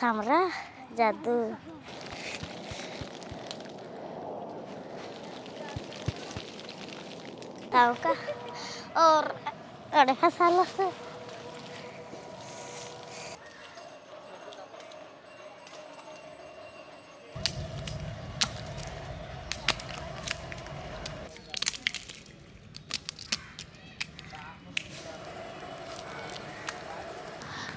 थांबरा जादू tahu kah or ada masalah sih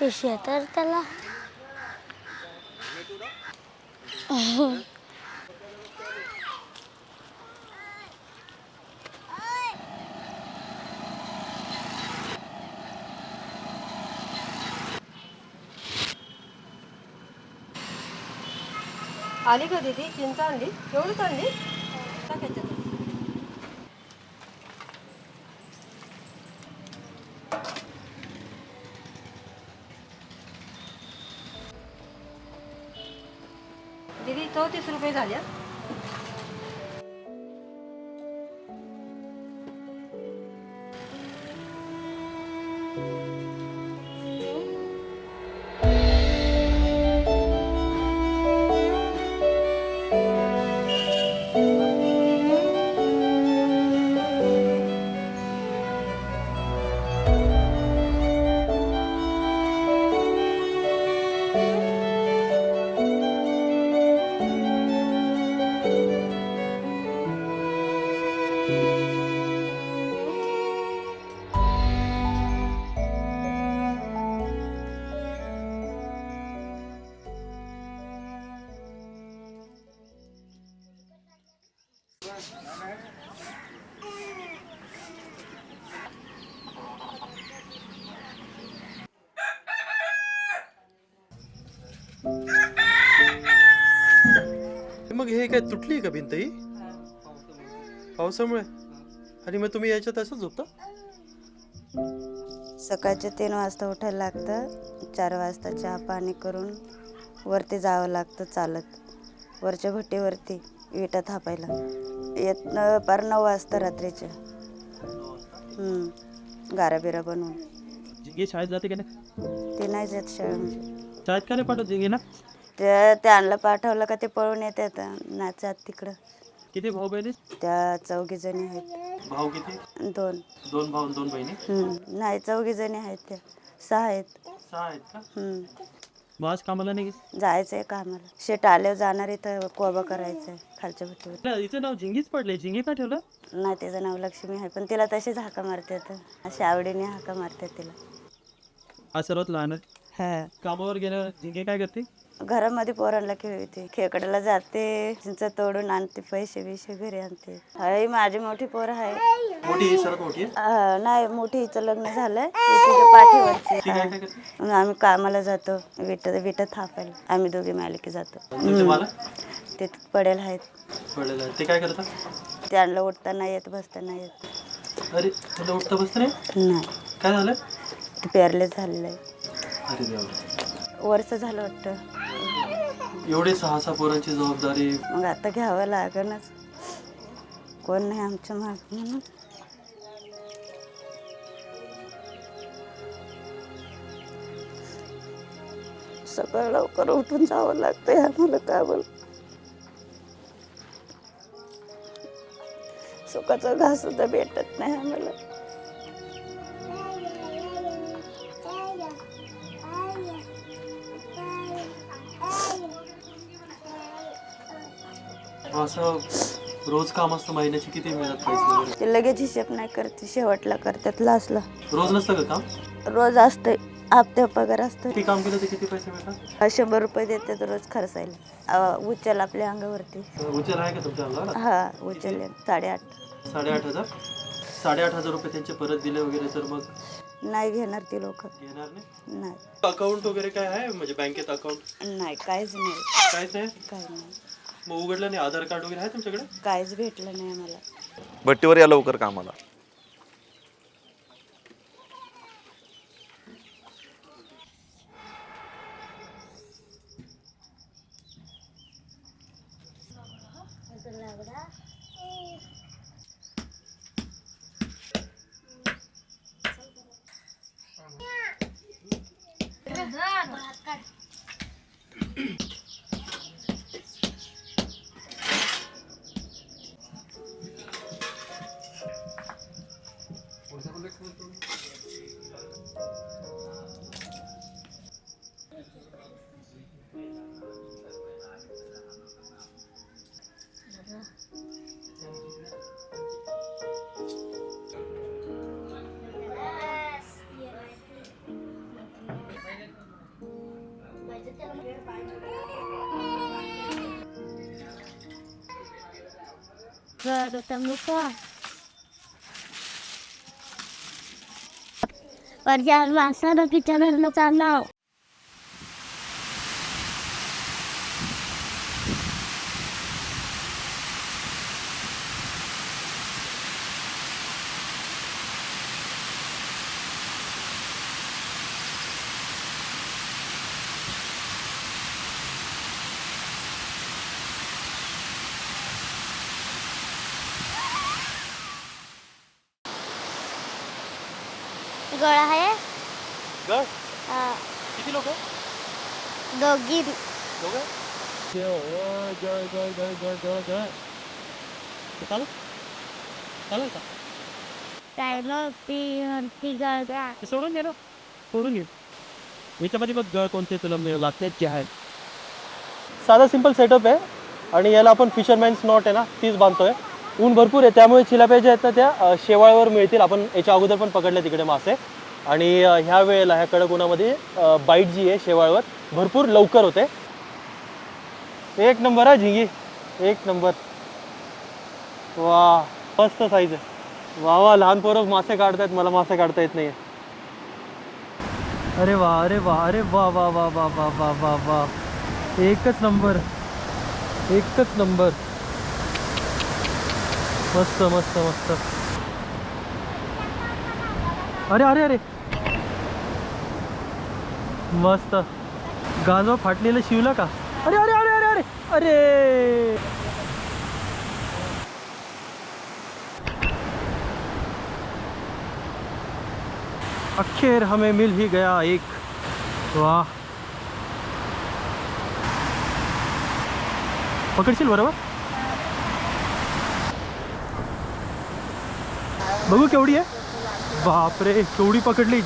पिशव्या तर त्याला आली का दीदी चिंच आणली एवढीच आणली दीदी चौतीस रुपये झाल्या मग हे काय तुटली का भिंत ही पावसामुळे? आणि मग तुम्ही याच्यात असं झोपता? सकाळचे तीन वाजता उठायला लागतं. चार वाजता चहा पाणी करून वरती जावं लागतं चालत. वरच्या भट्टीवरती विटा थापायला. येत पार नऊ वाजता रात्रीचे. हम्म. गारा बिरा बनवून. जिंगे शाळेत जाते का नाही? ते नाही जात शाळेमध्ये शाळेत का नाही पाठवत जिंगे ना? ते त्यांना पाठवलं का ते पळून येतात. नाही जात तिकडं. किती भाऊ बहिणी? त्या चौघी जणी आहेत. भाऊ किती? दोन. दोन भाऊ आणि दोन बहिणी? हम्म. नाही चौघी जणी आहेत त्या. सहा आहेत. सहा आहेत का? हम्म. मग आज कामाला नाही गेली? जायचं आहे कामाला. शेट आल्यावर जाणार इथं कोबा करायचं आहे खालच्या भट्टीवर ना, हिचं नाव झिंगीच पडलंय. झिंगे का ठेवलं? नाही तिचं नाव लक्ष्मी आहे पण तिला तशीच हाका मारतात अशी आवडीने हाका मारतात तिला. आज सर्वात लहान आहे. हा. कामावर गेल्यावर झिंगे काय करते? घरामध्ये पोरांना खेळते खेकड्याला जाते चिंच तोडून आणते पैसे बिशे घरी आणते. हाय माझी मोठी पोर आहे. मोठी सर्वात मोठी आहे? नाही मोठी हिचं लग्न झालंय. ती तिच्या पाठीवरची ती काय. काय करते? मग आम्ही कामाला जातो. विट विट थापायला. आम्ही दोघी मालिकी जातो. तुमचे ते पडेल आहेत. पडलेलं आहे ते काय करतात? त्यांना उठता नाही येत बसता नाही येत. अरे तुला उठता बसता नाही? नाही. काय झालं? ते पेरलेच झालेलं आहे अरे देवा. वर्ष झालं वाटतं. एवढे सहा सहा पोरांची जबाबदारी. मग आता घ्यावं लागणच कोण नाही आमच्या माग म्हणून. सकाळ लवकर उठून जावं लागतंय आम्हाला का बोल सुखाचा घास सुद्धा भेटत नाही आम्हाला. असं रोज काम असतं महिन्याची किती मिळत पैसे ते लगेच हिशेब नाही करते शेवटला करतात लास्टला रोज नसतं का काम? रोज असते हप्ते पगार असतो किती काम केलं तर किती पैसे मिळतात? शंभर रुपये देतात रोज खर्चायला उचल आपल्या अंगावरती. उचल आहे का तुमच्या अंगावर? हा उचल साडेआठ. साडेआठ हजार? साडेआठ हजार रुपये त्यांचे परत दिले वगैरे तर मग नाही घेणार ती लोक. घेणार नाही? नाही. अकाउंट वगैरे काय आहे? म्हणजे बँकेत अकाउंट नाही काहीच नाही. काहीच नाही? काही नाही. मग उघडलं नाही आधार कार्ड वगैरे आहे तुमच्याकडे? काहीच भेटलं नाही आम्हाला. भट्टीवर या लवकर कामाला. agora tá no forte. Para já lançar o que. दोघी दोघं चालू चालेल का टायलर ती गळ सोडून घे ना सोडून घे याच्यामध्ये बघ गळ कोणते तुला लागते जे आहे साधा सिंपल सेटअप आहे आणि याला आपण फिशरमॅन्स नॉट आहे ना तीच बांधतोय ऊन भरपूर आहे त्यामुळे चिलाप्या ज्या आहेत ना त्या शेवाळावर मिळतील. आपण याच्या अगोदर पण पकडले तिकडे मासे. आणि ह्या वेळेला ह्या कडक उन्हामध्ये बाईट जी आहे शेवाळवर भरपूर लवकर होते. एक नंबर आहे झिंगी. एक नंबर. वा मस्त साईज आहे. वा वा लहान पोरं मासे काढतायत मला मासे काढता येत नाही अरे वा अरे वा अरे वा वा वा वा वा वा वा वा. एकच नंबर. एकच नंबर. मस्त मस्त मस्त. अरे अरे अरे. मस्त. गांजवा फाटलेलं शिवलं का? अरे अरे अरे अरे अरे अरे. अखेर हमें मिल ही गया एक. वाह. पकडशील बरोबर? बघू केवढी आहे. बापरे, केवढी पकडली.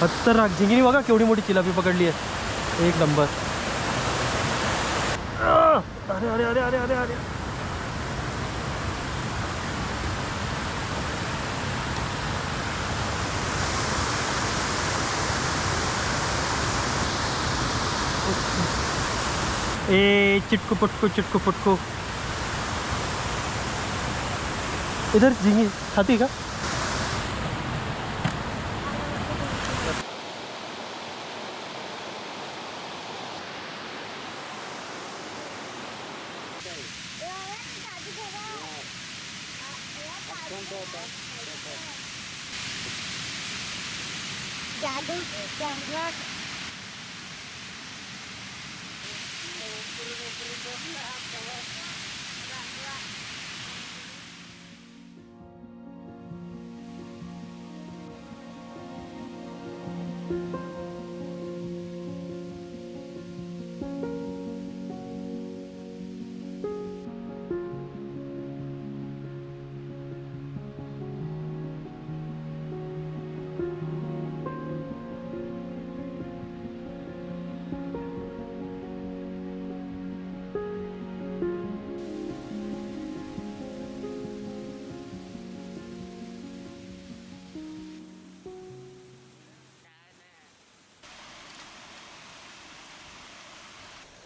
खतरनाक. झिंगिनी बघा, केवढी मोठी चिलापी पकडली आहे. एक नंबर! अरे अरे अरे अरे अरे अरे. ए, चिटकू पटकू चिटकू पटकू. इधर झिंगी खाती का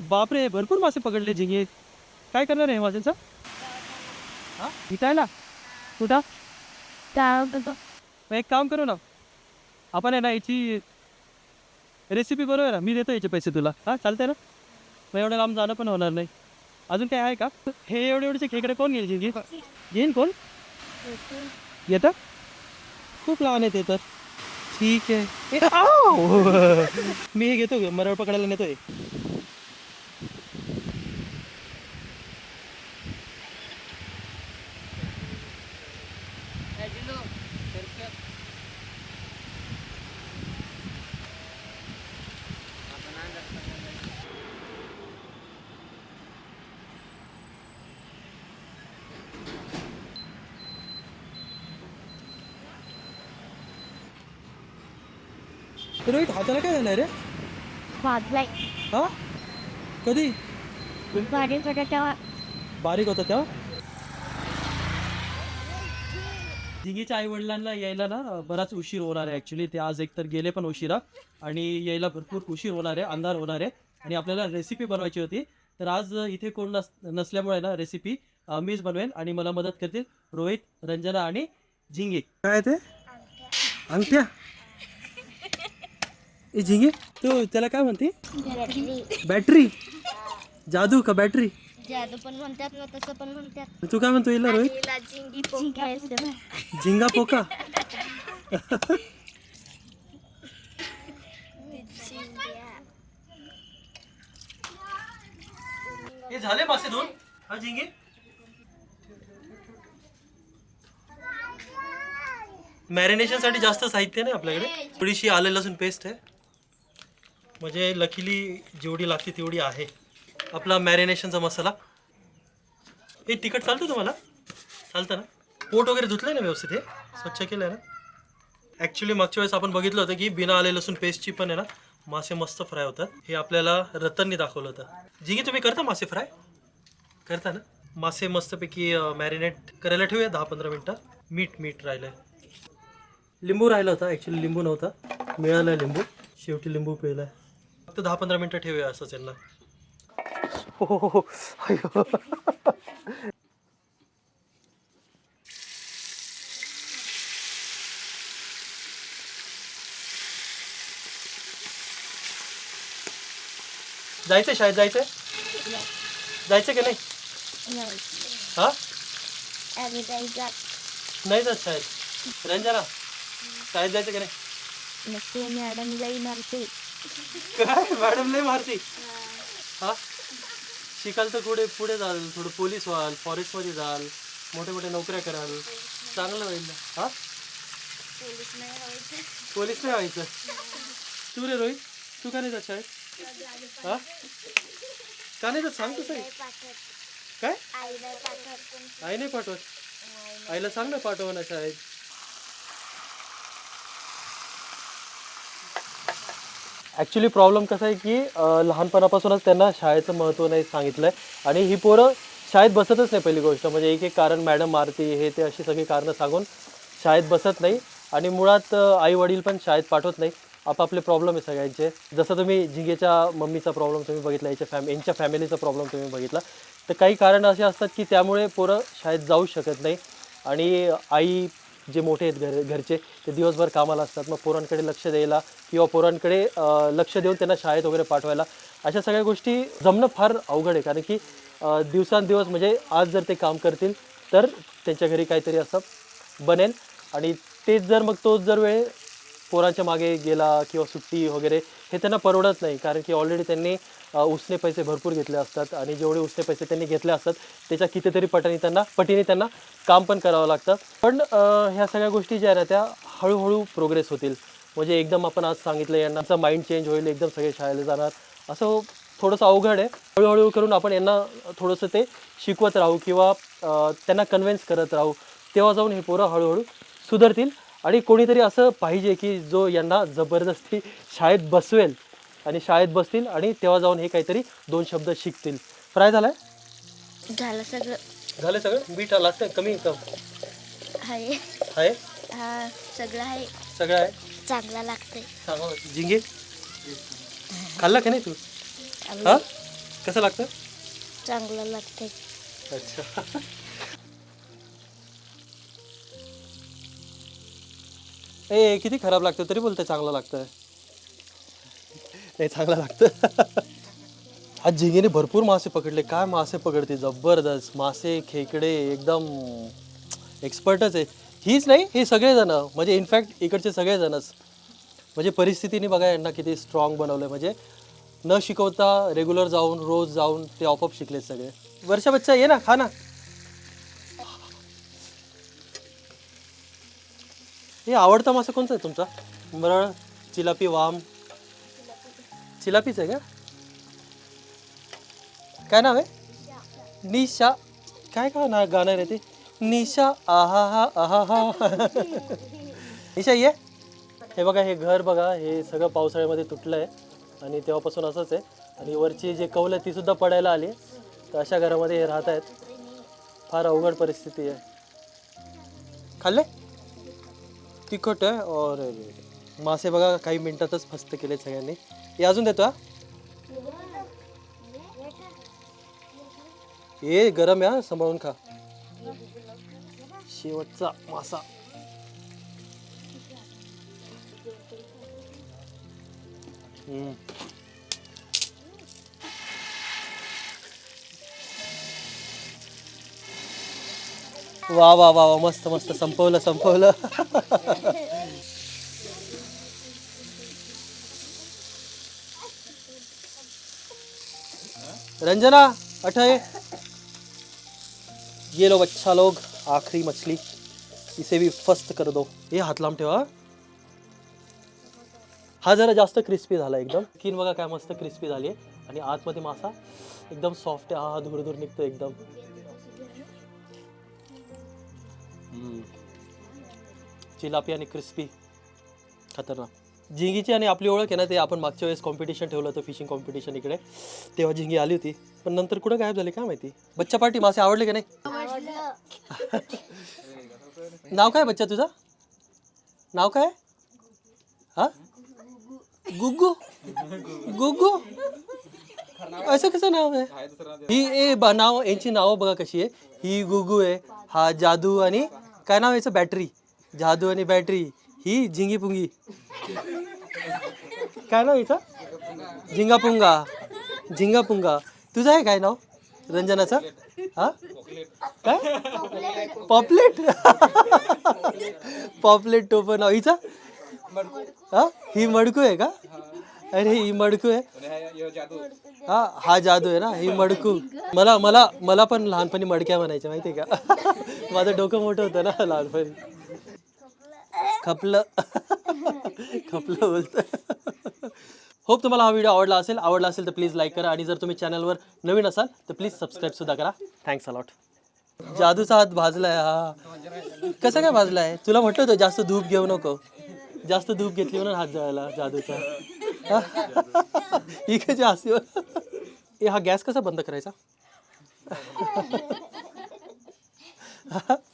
बापरे भरपूर मासे पकडले झिंगे. काय करणार आहे माझ्याचं हा? विकायला? कुठं? मग एक काम करू ना. आपण आहे ना याची रेसिपी बरोबर ना. मी देतो याचे पैसे तुला. हां चालतंय ना? मग एवढं लांब जाणं पण होणार नाही. अजून काय आहे का? हे एवढे एवढेचे खेकडे कोण घेईल झिंगे? घेईन कोण? येतं? खूप लहान आहे ते तर. ठीक आहे. मी हे घेतो मरळ पकडायला नेतोय हे रोहित हाताला काय झालं रे? वाजलाय. हा? कधी? भारी तेव्हा. बारीक होता तेव्हा? दिघीच्या आई वडिलांना यायला ना बराच उशीर होणार आहे ॲक्च्युली ते आज एकतर गेले पण उशिरा. आणि यायला भरपूर उशीर होणार आहे अंधार होणार आहे. आणि आपल्याला रेसिपी बनवायची होती. तर आज इथे कोण नस नसल्यामुळे ना रेसिपी मीच बनवेन आणि मला मदत करतील रोहित रंजना आणि झिंगे. काय ते? अंगठ्या. ए झिंगे तू त्याला काय म्हणते? बॅटरी जादू का बॅटरी जादू पण म्हणतात ना तसं पण म्हणतात. तू काय म्हणतो येईल रोहित? झिंगा पोका हे झाले मासे दोन हा झिंगे? मॅरिनेशनसाठी जास्त साहित्य नाही आपल्याकडे? थोडीशी आले लसूण पेस्ट आहे. म्हणजे लकीली जेवढी लागते तेवढी आहे. आपला मॅरिनेशनचा मसाला. हे तिखट चालतं तुम्हाला? चालतं ना? पोट वगैरे धुतलं आहे ना व्यवस्थित हे? स्वच्छ केलं आहे ना? ॲक्च्युली मागच्या वेळेस आपण बघितलं होतं की बिना आले लसूण पेस्टची पण आहे ना मासे मस्त फ्राय होतात. हे आपल्याला रतननी दाखवलं होतं. जिगी तुम्ही करता मासे फ्राय करता ना? मासे मस्तपैकी मॅरिनेट करायला ठेवूया दहा पंधरा मिनटं. मीठ मीठ राहिलं आहे लिंबू राहिला होता ॲक्च्युली लिंबू नव्हता. मिळाला लिंबू. शेवटी लिंबू पिळला फक्त दहा पंधरा मिनटं ठेवूया असंच यांना हो हो हो अय्यो. जायचंय शाळेत जायचंय? जायचं की नाही? हा? आम्ही काही जात नाही जात शाळेत. रंजना शाळेत जायचं की नाही? मॅडम जाई मारते काय? मॅडम नाही मारती. हा? शिकाल तर पुढे पुढे जाल थोडं पोलीस व्हाल फॉरेस्टमध्ये जाल मोठ्या मोठ्या नोकऱ्या कराल. चांगलं होईल ना. हा? पोलीस नाही व्हायचं. तू रे रोहित तू का नाही जात शाळेत? हा? का नाही जात? सांग तू सही. काय? आई नाही पाठवत आईला सांग ना पाठवा ना शाळेत. ॲक्च्युली प्रॉब्लेम कसा आहे की अं, लहानपणापासूनच त्यांना शाळेचं महत्त्व नाही सांगितलं आहे आणि ही पोरं शाळेत बसतच नाही पहिली गोष्ट. म्हणजे एक एक कारण मॅडम मारते हे ते अशी सगळी कारणं सांगून शाळेत बसत नाही. आणि मुळात आई वडील पण शाळेत पाठवत नाही. आपापले प्रॉब्लेम आहे सगळ्यांचे. जसं तुम्ही झिंगेच्या मम्मीचा प्रॉब्लेम तुम्ही बघितला याच्या फॅम यांच्या फॅमिलीचा प्रॉब्लेम तुम्ही बघितला. तर काही कारण असे असतात की त्यामुळे पोरं शाळेत जाऊ शकत नाही. आणि आई जे मोठे आहेत घर घरचे ते दिवसभर कामाला असतात. मग पोरांकडे लक्ष द्यायला किंवा पोरांकडे लक्ष देऊन त्यांना शाळेत वगैरे पाठवायला अशा सगळ्या गोष्टी जमणं फार अवघड आहे. कारण की दिवसांदिवस म्हणजे आज जर ते काम करतील तर त्यांच्या घरी काहीतरी असं बनेल. आणि तेच जर मग तोच जर वेळ पोरांच्या मागे गेला किंवा सुट्टी वगैरे हे त्यांना परवडत नाही. कारण की ऑलरेडी त्यांनी उसने पैसे भरपूर घेतले असतात आणि जेवढे उसने पैसे त्यांनी घेतले असतात त्याच्या कितीतरी पटीने त्यांना पटीने त्यांना काम पण करावं लागतं. पण ह्या सगळ्या गोष्टी ज्या आहे ना त्या हळूहळू प्रोग्रेस होतील. म्हणजे एकदम आपण आज सांगितलं यांना माइंड चेंज होईल एकदम सगळे शाळेला जाणार. असं थोडंसं अवघड आहे. हळूहळू करून आपण यांना थोडंसं ते शिकवत राहू किंवा त्यांना कन्व्हिन्स करत राहू. तेव्हा जाऊन हे पोरं हळूहळू सुधारतील. आणि कोणीतरी असं पाहिजे की जो यांना जबरदस्ती शाळेत बसवेल आणि शाळेत बसतील आणि तेव्हा जाऊन हे काहीतरी दोन शब्द शिकतील. फ्राय झालाय? झालं सगळं. झालं सगळं? मीठ लागतं कमी कम आहे आहे. हा सगळं आहे. सगळं आहे? चांगला लागतंय. सांगा झिंगे? खाल्ला का नाही तू? हा? कसं लागतं? चांगलं लागतंय. अच्छा. ए किती खराब लागतं? तरी बोलते चांगलं लागतं नाही चांगलं लागतं. आज झिंगेने भरपूर मासे पकडले. काय मासे पकडते? जबरदस्त. मासे खेकडे एकदम एक्सपर्टच आहे. हीच नाही हे सगळेजण. म्हणजे इनफॅक्ट इकडचे सगळेजणच. म्हणजे परिस्थितीने बघा यांना किती स्ट्रॉंग बनवलं म्हणजे न शिकवता रेग्युलर जाऊन रोज जाऊन ते आपोआप शिकले सगळे. वर्षा बच्चा ये ना खा ना. हे आवडता मासा कोणता आहे तुमचा? मरळ चिलापी वाम. चिलापीच आहे का? काय नाव आहे? निशा. काय का ना गाणं रे ते? निशा आहा हा आहा हा. निशा ये. हे बघा हे घर बघा हे सगळं पावसाळ्यामध्ये तुटलं आहे आणि तेव्हापासून असंच आहे. आणि वरची जे कौल आहे ती सुद्धा पडायला आली तर अशा घरामध्ये हे राहत आहेत फार अवघड परिस्थिती आहे. खाल्ले? तिखट आहे? और मासे बघा काही मिनटातच फस्त केले सगळ्यांनी. हे अजून देतो हा. हे गरम आहे हा सांभाळून खा. शेवटचा मासा. हम्म. वा वा वा वा मस्त मस्त संपवलं संपवलं. रंजना अठय ये लो बच्चा लोग, आखरी मछली। इसे भी फस्त कर दो। ये हात लांब ठेवा हा? जरा जास्त क्रिस्पी झाला एकदम। स्किन बघा काय मस्त क्रिस्पी झाली आहे. आणि आतमध्ये मासा एकदम सॉफ्ट आहे. हा धूर धूर निघतो एकदम. हम्म. चिलापी आणि क्रिस्पी खतरनाक. झिंगीची आणि आपली ओळख आहे ना ते आपण मागच्या वेळेस कॉम्पिटिशन ठेवलं होतं फिशिंग कॉम्पिटिशन इकडे. तेव्हा झिंगी आली होती. पण नंतर कुठं गायब झाली काय माहिती? बच्चा पार्टी मासे आवडले का नाही? नाव काय बच्चा तुझा? नाव काय? हा? गुग्गू. गुग्गू? असं कसं नाव आहे? ही ए बा नाव यांची नावं बघा कशी आहे. ही गुगू आहे हा जादू आणि काय नाव याचं? बॅटरी. जादू आणि बॅटरी. ही झिंगी पुंगी काय नाव इथं झिंगापुंगा. झिंगापुंगा. तुझं आहे काय नाव? रंजनाचं? हा? काय? पॉपलेट. पॉपलेट टोपन नाव. हिचं? हा? ही मडकू आहे का? अरे ही मडकू आहे. हा हा जादू आहे ना? ही मडकू. मला मला मला पण लहानपणी मडक्या म्हणायच्या माहिती आहे का? माझं डोकं मोठं होतं ना लहानपणी. खपलं. खपलं बोलतं होप तुम्हाला हा व्हिडिओ आवडला असेल. आवडला असेल तर प्लीज लाईक करा आणि जर तुम्ही चॅनलवर नवीन असाल तर प्लीज सबस्क्राईब सुद्धा करा. थँक्स अलॉट जादूचा हात भाजलाय हा. कसं काय भाजलाय? तुला म्हटलं होतं जास्त धूप घेऊ नको. जास्त धूप घेतली म्हणून हात जळाला जादूचा. इकडे जास्त ए हा गॅस कसा बंद करायचा?